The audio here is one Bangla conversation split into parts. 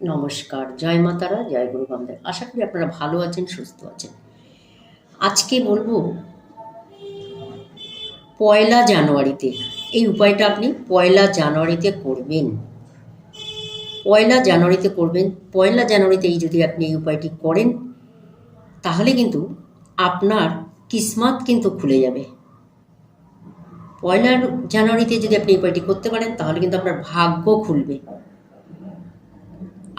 নমস্কার, জয় মাতারা, জয় গুরু বামদেব। আশা করি আপনারা ভালো আছেন, সুস্থ আছেন। আজকে বলব, পয়লা জানুয়ারিতে, এই উপায়টা আপনি পয়লা জানুয়ারিতে করবেন। পয়লা জানুয়ারিতে করবেন, পয়লা জানুয়ারিতে এই যদি আপনি এই উপায়টি করেন, তাহলে কিন্তু আপনার কিসমাত কিন্তু খুলে যাবে। পয়লা জানুয়ারিতে যদি আপনি উপায়টি করতে পারেন, তাহলে কিন্তু আপনার ভাগ্য খুলবে।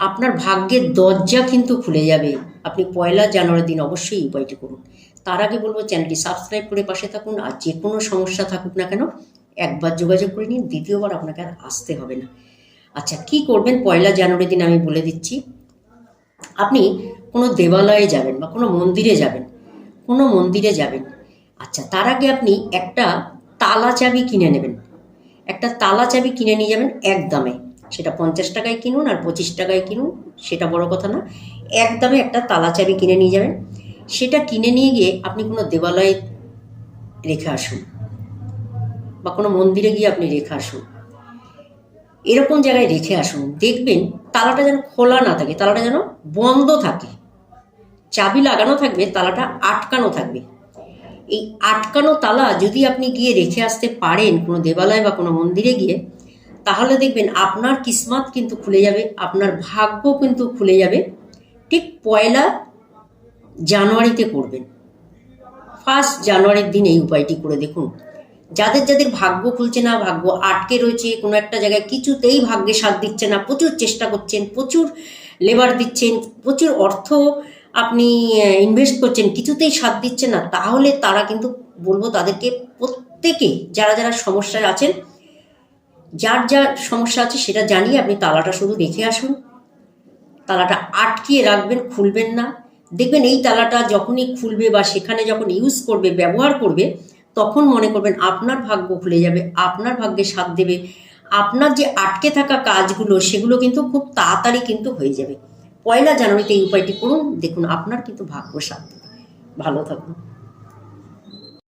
আপনার ভাগ্যের দরজা কিন্তু খুলে যাবে। আপনি পয়লা জানুয়ারির দিন অবশ্যই এই উপায়টি করুন। তার আগে বলব, চ্যানেলটি সাবস্ক্রাইব করে পাশে থাকুন আর যে কোনো সমস্যা থাকুক না কেন, একবার যোগাযোগ করে নিন, দ্বিতীয়বার আপনাকে আর আসতে হবে না। আচ্ছা কি করবেন? পয়লা জানুয়ারির দিন আমি বলে দিচ্ছি, আপনি কোনো দেবালয়ে যাবেন বা কোনো মন্দিরে যাবেন, কোনো মন্দিরে যাবেন। আচ্ছা তার আগে আপনি একটা তালা চাবি কিনে নেবেন। একটা তালা চাবি কিনে নিয়ে যাবেন এক দামে সেটা পঞ্চাশ টাকায় কিনুন আর পঁচিশ টাকায় কিনুন, সেটা বড় কথা না। এক দামে একটা তালা চাবি কিনে নিয়ে যাবেন। সেটা কিনে নিয়ে গিয়ে আপনি কোনো দেবালয়ে রেখে আসুন বা কোনো মন্দিরে গিয়ে আপনি রেখে আসুন। এরকম জায়গায় রেখে আসুন, দেখবেন তালাটা যেন খোলা না থাকে, তালাটা যেন বন্ধ থাকে। চাবি লাগানো থাকবে, তালাটা আটকানো থাকবে। এই আটকানো তালা যদি আপনি গিয়ে রেখে আসতে পারেন কোনো দেবালয় বা কোনো মন্দিরে গিয়ে তাহলে দেখবেন আপনার কিসমাত কিন্তু খুলে যাবে, আপনার ভাগ্য কিন্তু খুলে যাবে। ঠিক পয়লা জানুয়ারিতে করবেন। ফার্স্ট জানুয়ারির দিন এই উপায়টি করে দেখুন। যাদের যাদের ভাগ্য খুলছে না, ভাগ্য আটকে রয়েছে, কোনো একটা জায়গায় কিছুতেই ভাগ্যে সাথ দিচ্ছে না, প্রচুর চেষ্টা করছেন, প্রচুর লেবার দিচ্ছেন, প্রচুর অর্থ আপনি ইনভেস্ট করছেন, কিছুতেই সাথ দিচ্ছে না, তাহলে তারা কিন্তু বলব তাদেরকে প্রত্যেকে যারা যারা সমস্যায় আছেন যার যা সমস্যা আছে সেটা জানিয়ে আপনি তালাটা শুধু রেখে আসুন। তালাটা আটকিয়ে রাখবেন, খুলবেন না। দেখবেন এই তালাটা যখনই খুলবে বা সেখানে যখন ইউজ করবে, ব্যবহার করবে, তখন মনে করবেন আপনার ভাগ্য খুলে যাবে, আপনার ভাগ্যে সাথ দেবে। আপনার যে আটকে থাকা কাজগুলো, সেগুলো কিন্তু খুব তাড়াতাড়ি কিন্তু হয়ে যাবে। পয়লা জানুয়ারিতে এই উপায়টি করুন, দেখুন আপনার কিন্তু ভাগ্য সাথ দেবে। ভালো থাকুন।